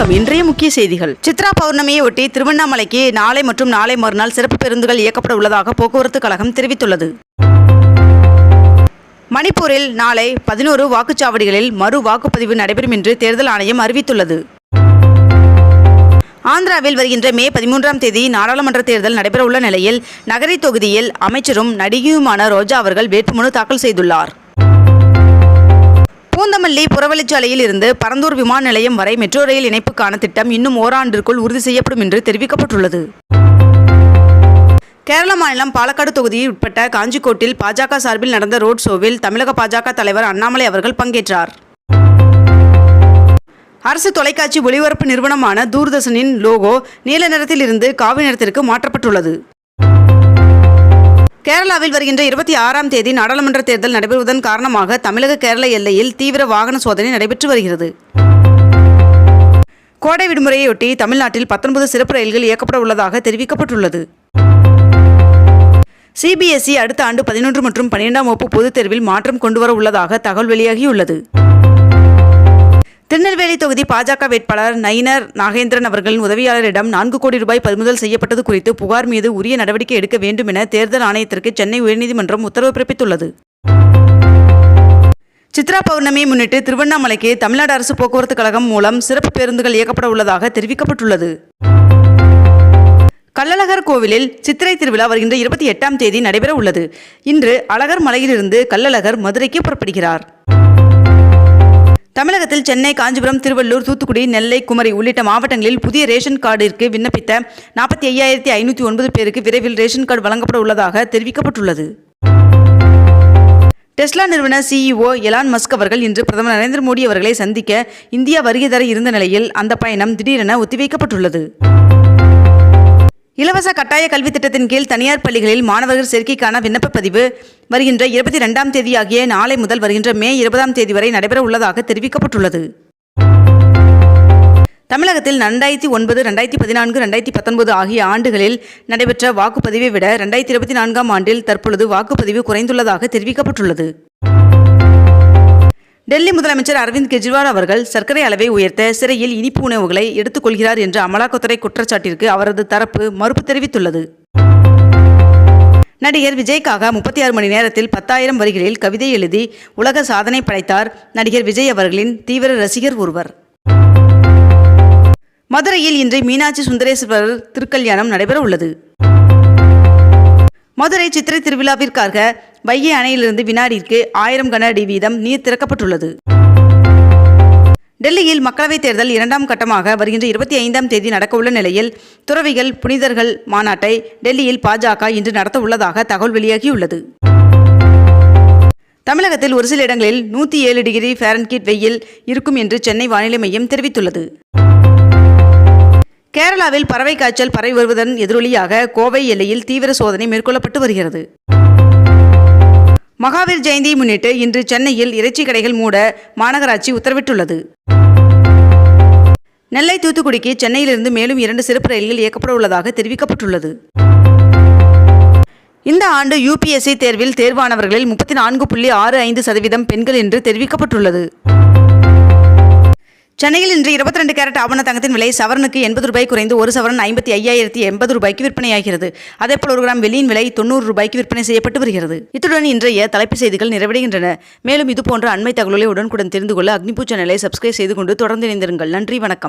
வணக்கம். இன்றைய முக்கிய செய்திகள். சித்ரா பௌர்ணமியை ஒட்டி திருவண்ணாமலைக்கு நாளை மற்றும் நாளை மறுநாள் சிறப்பு பேருந்துகள் இயக்கப்பட உள்ளதாக போக்குவரத்து கழகம் தெரிவித்துள்ளது. மணிப்பூரில் நாளை பதினோரு வாக்குச்சாவடிகளில் மறு வாக்குப்பதிவு நடைபெறும் என்று தேர்தல் ஆணையம் அறிவித்துள்ளது. ஆந்திராவில் வருகின்ற மே பதிமூன்றாம் தேதி நாடாளுமன்ற தேர்தல் நடைபெறவுள்ள நிலையில் நகரி தொகுதியில் அமைச்சரும் நடிகையுமான ரோஜா அவர்கள் வேட்புமனு தாக்கல் செய்துள்ளார். பூந்தமல்லி இருந்து பரந்தூர் விமான நிலையம் வரை மெட்ரோ ரயில் இணைப்புக்கான திட்டம் இன்னும் ஓராண்டிற்குள் உறுதி செய்யப்படும் என்று தெரிவிக்கப்பட்டுள்ளது. கேரள மாநிலம் பாலக்காடு தொகுதியில் உட்பட்ட காஞ்சிக்கோட்டில் பாஜக சார்பில் நடந்த ரோட் ஷோவில் தமிழக பாஜக தலைவர் அண்ணாமலை அவர்கள் பங்கேற்றார். அரசு தொலைக்காட்சி ஒளிபரப்பு நிறுவனமான தூர்தர்ஷனின் லோகோ நீல நிறத்தில் இருந்து காவி நிறத்திற்கு மாற்றப்பட்டுள்ளது. கேரளாவில் வருகின்ற இருபத்தி ஆறாம் தேதி நாடாளுமன்ற தேர்தல் நடைபெறுவதன் காரணமாக தமிழக கேரள எல்லையில் தீவிர வாகன சோதனை நடைபெற்று வருகிறது. கோடை விடுமுறையொட்டி தமிழ்நாட்டில் பத்தொன்பது சிறப்பு ரயில்கள் இயக்கப்பட உள்ளதாக தெரிவிக்கப்பட்டுள்ளது. சிபிஎஸ்இ அடுத்த ஆண்டு பதினொன்று மற்றும் பன்னிரெண்டாம் வகுப்பு பொதுத் தேர்வில் மாற்றம் கொண்டுவர உள்ளதாக தகவல் வெளியாகியுள்ளது. திருநெல்வேலி தொகுதி பாஜக வேட்பாளர் நயினர் நாகேந்திரன் அவர்களின் உதவியாளரிடம் நான்கு கோடி ரூபாய் பறிமுதல் செய்யப்பட்டது குறித்து புகார் மீது உரிய நடவடிக்கை எடுக்க வேண்டும் என தேர்தல் ஆணையத்திற்கு சென்னை உயர்நீதிமன்றம் உத்தரவு பிறப்பித்துள்ளது. சித்ரா பௌர்ணமியை முன்னிட்டு திருவண்ணாமலைக்கு தமிழ்நாடு அரசு போக்குவரத்து கழகம் மூலம் சிறப்பு பேருந்துகள் இயக்கப்பட உள்ளதாக தெரிவிக்கப்பட்டுள்ளது. கள்ளழகர் கோவிலில் சித்திரை திருவிழா வருகின்ற இருபத்தி எட்டாம் தேதி நடைபெற உள்ளது. இன்று அழகர் மலையிலிருந்து கள்ளழகர் மதுரைக்கு புறப்படுகிறார். தமிழகத்தில் சென்னை காஞ்சிபுரம் திருவள்ளூர் தூத்துக்குடி நெல்லை குமரி உள்ளிட்ட மாவட்டங்களில் புதிய ரேஷன் கார்டிற்கு விண்ணப்பித்த நாற்பத்தி ஐயாயிரத்தி ஐநூற்றி ஒன்பது பேருக்கு விரைவில் ரேஷன் கார்டு வழங்கப்பட உள்ளதாக தெரிவிக்கப்பட்டுள்ளது. டெஸ்லா நிறுவன சிஇஓ எலான் மஸ்க் அவர்கள் இன்று பிரதமர் நரேந்திர மோடி அவர்களை சந்திக்க இந்தியா வருகை தர இருந்த நிலையில் அந்த பயணம் திடீரென ஒத்திவைக்கப்பட்டுள்ளது. இலவச கட்டாய கல்வி திட்டத்தின் கீழ் தனியார் பள்ளிகளில் மாணவர்கள் சேர்க்கைக்கான விண்ணப்ப பதிவு வருகின்ற இருபத்தி ரெண்டாம் தேதி ஆகிய நாளை முதல் வருகின்ற மே இருபதாம் தேதி வரை நடைபெற உள்ளதாக தெரிவிக்கப்பட்டுள்ளது. தமிழகத்தில் ரெண்டாயிரத்தி ஒன்பது ரெண்டாயிரத்தி பதினான்கு ரெண்டாயிரத்தி பத்தொன்பது ஆகிய ஆண்டுகளில் நடைபெற்ற வாக்குப்பதிவை விட ரெண்டாயிரத்தி இருபத்தி நான்காம் ஆண்டில் தற்பொழுது வாக்குப்பதிவு குறைந்துள்ளதாக தெரிவிக்கப்பட்டுள்ளது. டெல்லி முதலமைச்சர் அரவிந்த் கெஜ்ரிவால் அவர்கள் சர்க்கரை அளவை உயர்த்த சிறையில் இனிப்பு உணவுகளை எடுத்துக்கொள்கிறார் என்ற அமலாக்கத்துறை குற்றச்சாட்டிற்கு அவரது தரப்பு மறுப்பு தெரிவித்துள்ளது. நடிகர் விஜய்க்காக முப்பத்தி ஆறு மணி நேரத்தில் பத்தாயிரம் வரிகளில் கவிதை எழுதி உலக சாதனை படைத்தார் நடிகர் விஜய் அவர்களின் தீவிர ரசிகர் ஒருவர். மதுரையில் இன்று மீனாட்சி சுந்தரேஸ்வரர் திருக்கல்யாணம் நடைபெற உள்ளது மதுரை சித்திரை திருவிழாவிற்காக வைகை அணையிலிருந்து வினாடிக்கு ஆயிரம் கன அடி வீதம் நீர் திறக்கப்பட்டுள்ளது. டெல்லியில் மக்களவைத் தேர்தல் இரண்டாம் கட்டமாக வருகின்ற இருபத்தி ஐந்தாம் தேதி நடக்கவுள்ள நிலையில் துறவிகள் புனிதர்கள் மாநாட்டை டெல்லியில் பாஜக இன்று நடத்த உள்ளதாக தகவல் வெளியாகியுள்ளது. தமிழகத்தில் ஒரு சில இடங்களில் நூற்றி ஏழு டிகிரி ஃபேரன்கீட் வெயில் இருக்கும் என்று சென்னை வானிலை மையம் தெரிவித்துள்ளது. கேரளாவில் பறவை காய்ச்சல் பரவி வருவதன் எதிரொலியாக கோவை எல்லையில் தீவிர சோதனை மேற்கொள்ளப்பட்டு வருகிறது. மகாவீர் ஜெயந்தியை முன்னிட்டு இன்று சென்னையில் இறைச்சி கடைகள் மூட மாநகராட்சி உத்தரவிட்டுள்ளது. நெல்லை தூத்துக்குடிக்கு சென்னையிலிருந்து மேலும் இரண்டு சிறப்பு ரயில்கள் இயக்கப்பட உள்ளதாக தெரிவிக்கப்பட்டுள்ளது. இந்த ஆண்டு யூபிஎஸ்சி தேர்வில் தேர்வானவர்களில் முப்பத்தி நான்கு புள்ளி ஆறு ஐந்து சதவீதம் பெண்கள் என்று தெரிவிக்கப்பட்டுள்ளது. சென்னையில் இன்று இருபத்தி ரெண்டு கேரட் ஆவண தங்கத்தின் விலை சவரனுக்கு எண்பது ரூபாய் குறைந்து ஒரு சவரன் ஐம்பத்தி ஐயாயிரத்தி எண்பது ரூபாய்க்கு விற்பனையாகிறது. அதேபோல் ஒரு கிராம் வெள்ளியின் விலை தொண்ணூறு ரூபாய்க்கு விற்பனை செய்யப்பட்டு வருகிறது. இத்துடன் இன்றைய தலைப்புச் செய்திகள் நிறைவடைகின்றன. மேலும் இதுபோன்ற அண்மை தகவல்களை உடனுக்குடன் தெரிந்து கொள்ள அக்னிபூ சேனலை சப்ஸ்கிரைப் செய்து கொண்டு தொடர்ந்து இணைந்திருங்கள். நன்றி வணக்கம்.